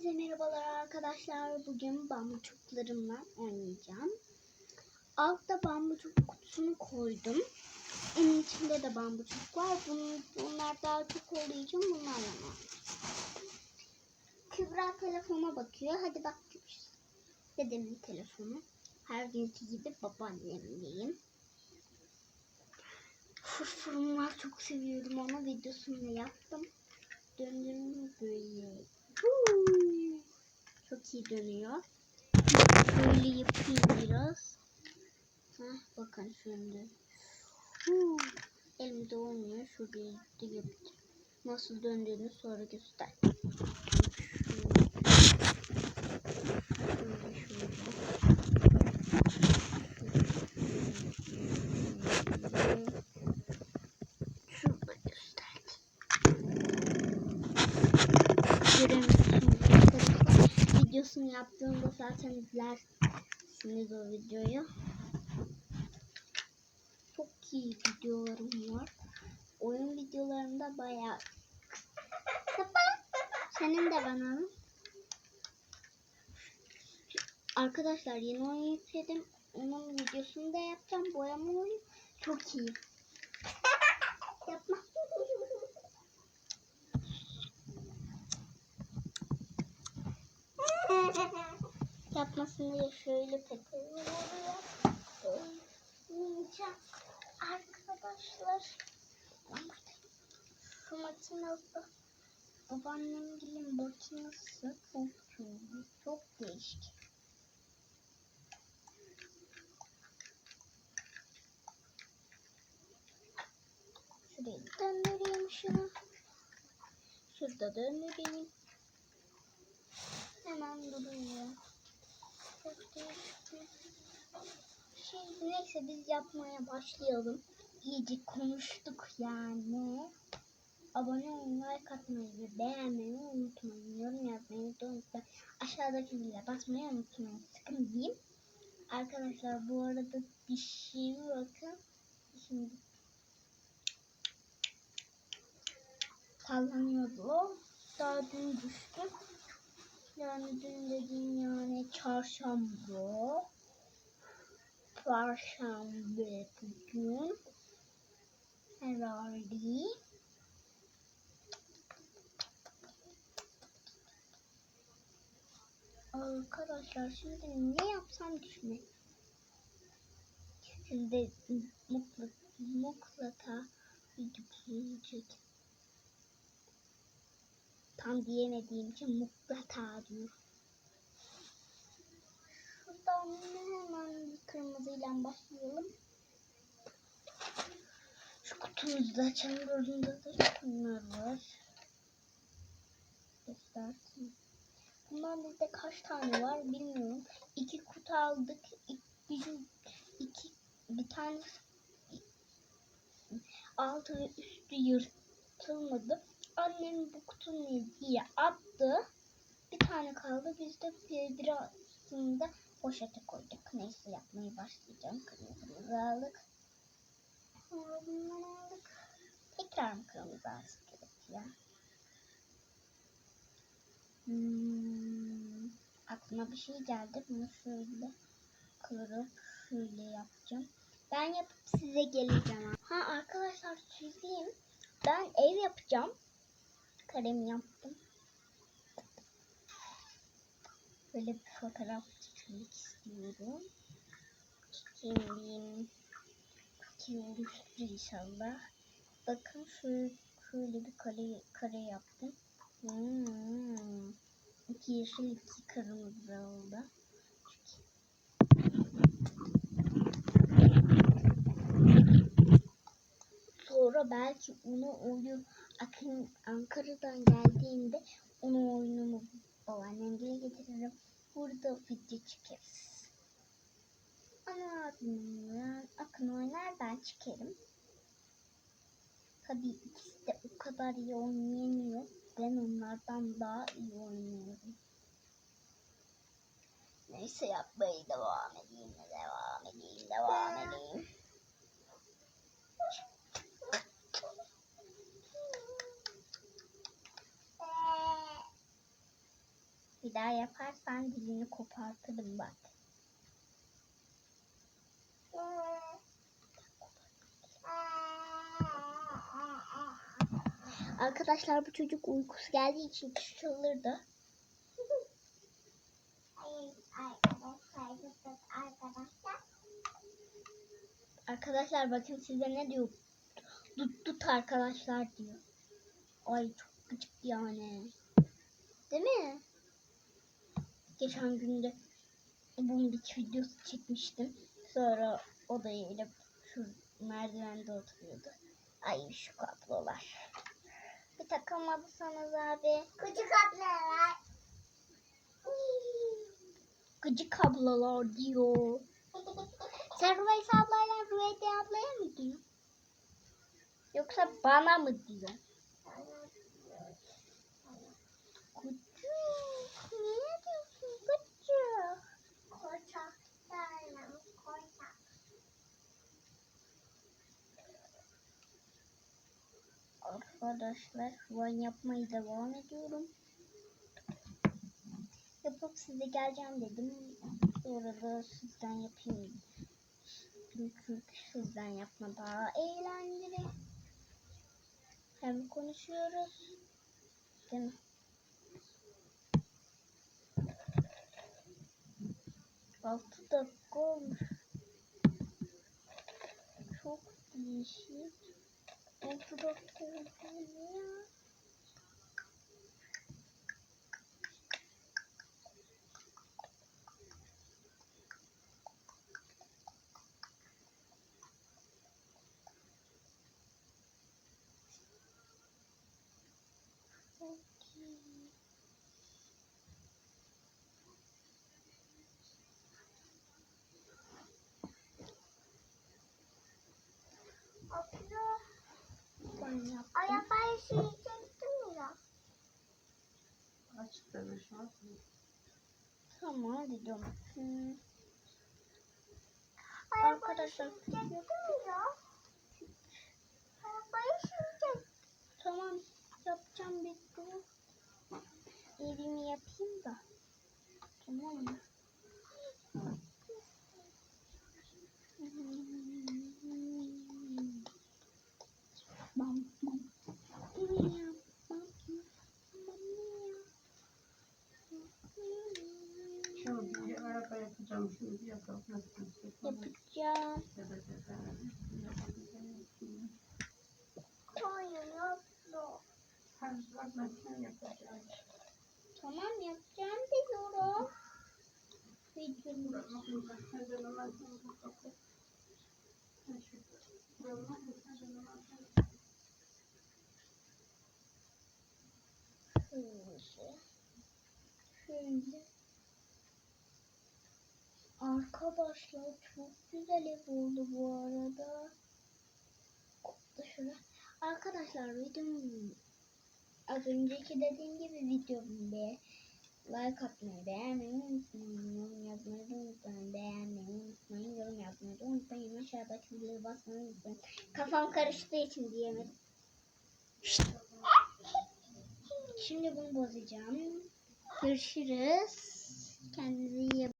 Herkese merhabalar arkadaşlar. Bugün bambuçuklarımla oynayacağım. Altta bambuçuk kutusunu koydum. Onun içinde de bambuçuk var. Bunun, bunlar daha çok olduğu için bunlarla oynayacağım. Kübra telefona bakıyor. Hadi bak. Dedemin telefonu. Her günkü gibi babaannemleyim. Fırfırım var. Çok seviyorum onu. Videosunu yaptım. Döndüğümü böyle. Çok iyi dönüyor. Böyle yapayım biraz. Heh, bakın şöyle. Huu. Elimde olmuyor. Şurada da yapacağım. Nasıl döndüğünü sonra göster. Şöyle şöyle. Şurada göster. Göremiyorsunuz arkadaşlar. Videosunu yaptığımda zaten izlersiniz o videoyu. Çok iyi videolarım var. Oyun videolarında bayağı senin de bana Arkadaşlar yeni oyun yükledim. Onun videosunu da yapacağım. Boyama oyunu çok iyi. Yapma. Diye şöyle peteğimi oraya. Arkadaşlar. Şu makinası babaannemgilin makinası çok çok çok değişik. Şurayı döndüreyim şunu. Şurada döndüreyim. Hemen duruyor. Şey. Neyse biz yapmaya başlayalım. İyice konuştuk yani. Abone olmayı, like atmayı ve beğenmeyi unutmayın. Yorum yapmayı da unutmayın. Aşağıdaki zile basmayı unutmayın. Sıkın diyeyim. Arkadaşlar bu arada dişime bakın. Şimdi sallanıyordu o. Daha dün düştü. Yani dün dediğim yani çarşamba. Perşembe bugün. Herhalde. Arkadaşlar şimdi ne yapsam düşünün. Şimdi mutlu, mutlaka video gelecek. Tam diyemediğim için mutlaka diyor. Şuradan hemen kırmızıyla başlayalım. Şu kutumuzu da açalım. Burada da şunlar var. Göstersin. Bundan bizde kaç tane var bilmiyorum. İki kutu aldık. Bir, iki, bir tane altı ve üstü yırtılmadı. Annem bu kutunun diye attı. Bir tane kaldı. Biz de bir, birazını da poşete koyduk. Neyse yapmaya başlayacağım. Kırmızımızı aldık. Sonra bunları aldık. Tekrar mı kırmızı alsak gerekiyor? Hmm, aklıma bir şey geldi. Bunu şöyle kırıp şöyle yapacağım. Ben yapıp size geleceğim. Ha arkadaşlar söyleyeyim. Ben ev yapacağım. Kalem yaptım. Böyle bir fotoğraf çekmek istiyorum. Çekeyim. Olmuştur inşallah. Bakın şöyle, şöyle bir kare, kare yaptım. Hmm. İki yeşil iki kırmızı oldu. Sonra belki onu oyun Akın Ankara'dan geldiğinde onu oyunumu babaannemle getiririm. Burada video çekeriz. Ama Akın oynar ben çekerim. Tabii ikisi de o kadar iyi oynayamıyor. Ben onlardan daha iyi oynuyorum. Neyse yapmaya devam edeyim, devam edeyim, devam edeyim. Bir daha yaparsan dilini kopartırım bak. Arkadaşlar bu çocuk uykusu geldiği için çıldırdı. Arkadaşlar bakın size ne diyor. Tut tut arkadaşlar diyor. Ay çok gıcık yani. Değil mi? Geçen günde bombik videosu çekmiştim. Sonra odaya inip şu merdivende oturuyordu. Ay şu kablolar. Bir takamadısanız abi. Küçük ablalar. Gıcık kablolar diyor. Sen Rümeysa ablayla Rüveyde ablaya mı diyor? Yoksa bana mı diyor? Gıcık. Niye diyorsun gıcık? Koçak. Sarılım. Koçak. Arkadaşlar şu an yapmaya devam ediyorum. Yapıp size geleceğim dedim. Sonra da sizden yapayım. Çünkü sizden yapma daha eğlenceli. Hem konuşuyoruz. Değil mi? Altı dakika olmuş. Çok değişik. Altı dakika oldu ya. Okey. Abla. Ben yaptım. Arabayı sürecektim ya. Açık deme şu an. Tamam hadi diyorum. Hmm. Arabayı Arkadaşlar ya. Arabayı sürecektim. tamam yapacağım bir dur. Elimi yapayım da. Tamam mı? Bam bam. Bam bam. Şunu bir araba yapacağım. Şunu bir yapalım. Yapacağım. Hayır yapma. Tamam yapacağım diyorum. Videomu Buranın her zaman sen yapacaksın. Buranın her zaman şöyle. Şöyle. Arkadaşlar çok güzel ev oldu bu arada. Şurada. Arkadaşlar videomu az önceki dediğim gibi videomu be like atmayı beğenmeyi unutmayın. Yorum yazmayı unutmayın. Beğenmeyi unutmayın. Yorum yazmayı unutmayın. Aşağıdaki zili basmayı unutmayın. Kafam karıştığı için diyemedim. Şimdi bunu bozacağım. Görüşürüz. Kendinize iyi bakın.